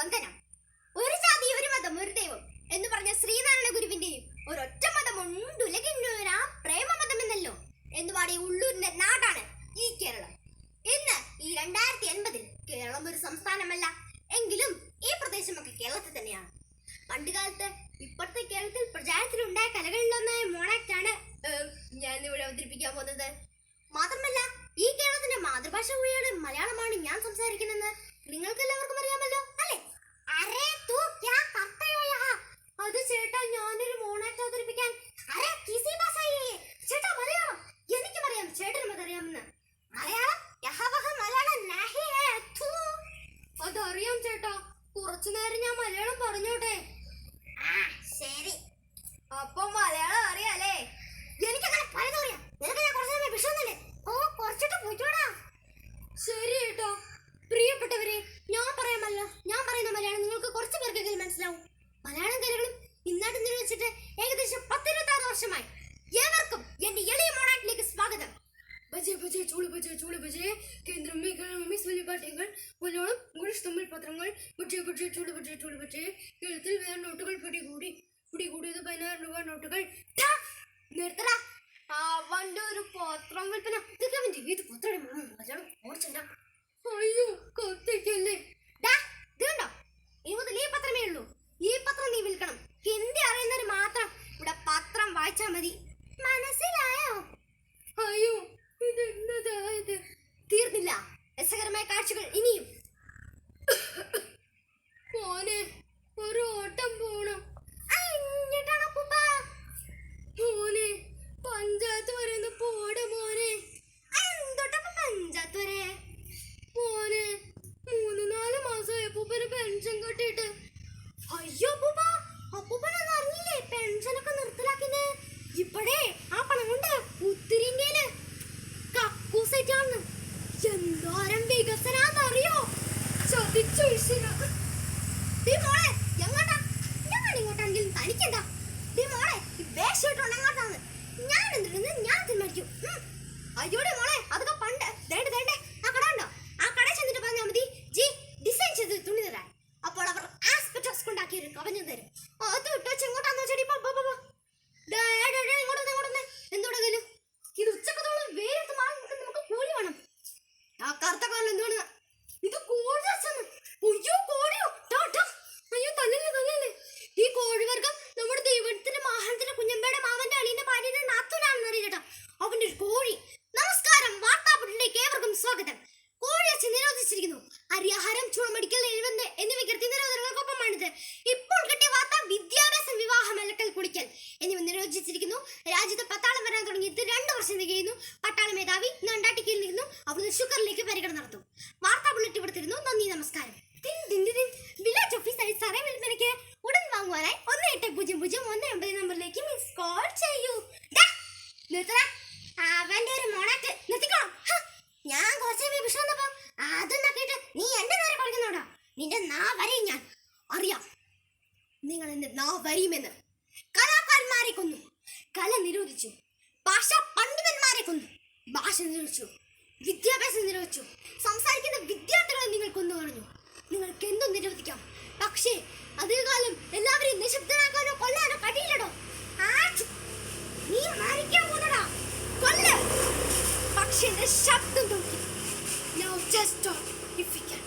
വന്ദനം. ഒരു ജാതി ഒരു മതം ഒരു ദൈവം എന്ന് പറഞ്ഞ ശ്രീനാരായണ ഗുരുവിന്റെയും ഒരൊറ്റ മതം ഉണ്ടുലകിന്നൊരാ പ്രേമമതം എന്നല്ലോ എന്ന് പാടിയ ഉള്ളൂരിന്റെ നാടാണ് ഈ കേരളം. ഇന്ന് ഈ രണ്ടായിരത്തി എൺപതിൽ കേരളം ഒരു സംസ്ഥാനമല്ല എങ്കിലും ഈ പ്രദേശമൊക്കെ കേരളത്തിൽ തന്നെയാണ്. പണ്ടുകാലത്ത് ഇപ്പോഴത്തെ കേരളത്തിൽ പ്രചാരത്തിലുണ്ടായ കലകളിലൊന്നായ മോണാക്ട് ആണ് ഞാൻ ഇവിടെ അവതരിപ്പിക്കാൻ പോകുന്നത്. മാത്രമല്ല ഈ കേരളത്തിന്റെ മാതൃഭാഷ കൂടിയാണ് മലയാളമാണ് ഞാൻ സംസാരിക്കുന്നത്. നിങ്ങൾക്ക് ചേട്ടാ കുറച്ചു നേരം ഞാൻ മലയാളം പറഞ്ഞോട്ടെ? ശരി. അപ്പൊ മലയാളം അറിയാലേ? എനിക്കങ്ങനെ പലതും അറിയാം നിനക്ക് ഞാൻ കുറച്ചു സമയം വിഷമൊന്നുമില്ലേ? ഓ കുറച്ചിട്ട് പോയിട്ടോടാ. ശരി കേട്ടോ. പ്രിയപ്പെട്ടവരെ ഞാൻ പറയാമല്ലോ ഞാൻ പറയുന്ന മലയാളം നിങ്ങൾക്ക് കുറച്ച് പേർക്കെങ്കിലും മനസ്സിലാവും. മലയാളം കലകളും ഇന്നാട്ട് നിർവഹിച്ചിട്ട് ഏകദേശം പത്തിരുപത്താറ് വർഷമായി. ഏവർക്കും എന്റെ എളിയ മോണാട്ടിലേക്ക് സ്വാഗതം. ബജേ ബജേ ചൂളി ബജേ ചൂളി ബജേ. കേന്ദ്രം മിസ് വലിയ പാഠ്യങ്ങൾ പത്രങ്ങൾ പക്ഷേ ബജെ ചൂട് ബജെ ചൂട് ബജെ കേരളത്തിൽ വേറെ നോട്ടുകൾ പിടികൂടി പിടികൂടിയത് പതിനാറ് രൂപ നോട്ടുകൾ നിർത്തടാ. അവന്റെ ഒരു പത്രം വിൽപ്പന. ഏത് പത്രം ഓടിച്ചെന്താ അയ്യോ കത്തിക്കല്ലേ. അയ്യോടെ മോളെ അതൊക്കെ പണ്ട് ദേണ്ട് ദേണ്ടേ ആ കട ഉണ്ടോ ആ കട ചെന്നിട്ട് പറഞ്ഞാൽ മതി. ജി ഡിസൈൻ ചെയ്ത് തുണി തരാൻ. അപ്പോൾ അവർ ആസ്പെറ്റോസ് കൊണ്ടാക്കി ഒരു കവഞ്ഞു തരും. അവന്റെ ഒരു മോണക്ക് നിർത്തിക്കോ. ഞാൻ കുറച്ച് വിഷം വന്നപ്പോ അത് നക്കിയിട്ട് നീ എന്റെ നേരെ കളിക്കുന്നോടാ. നിന്റെ നാ വരെയും ഞാൻ. അറിയാം. നിങ്ങൾ എന്റെ നാ വരിയുമെന്ന്. കലാകാരന്മാരെ കൊന്നു. കല നിരോധിച്ചു. ഭാഷ പണ്ഡിതന്മാരെ കൊന്നു. ഭാഷ നിരോധിച്ചു. വിദ്യാഭ്യാസം നിരോധിച്ചു. സംസാരിക്കുന്ന വിദ്യാർത്ഥികളെ നിങ്ങൾ കൊന്നു കളഞ്ഞു. നിങ്ങൾക്ക് എന്തും നിരോധിക്കാം. പക്ഷേ അധികകാലം എല്ലാവരെയും നിശബ്ദനാക്കാനോ കൊല്ലാനോ കഴിയില്ലടോ. നീ മരിക്കാം. içinde şapkın Ne olacağız Tom? You figure.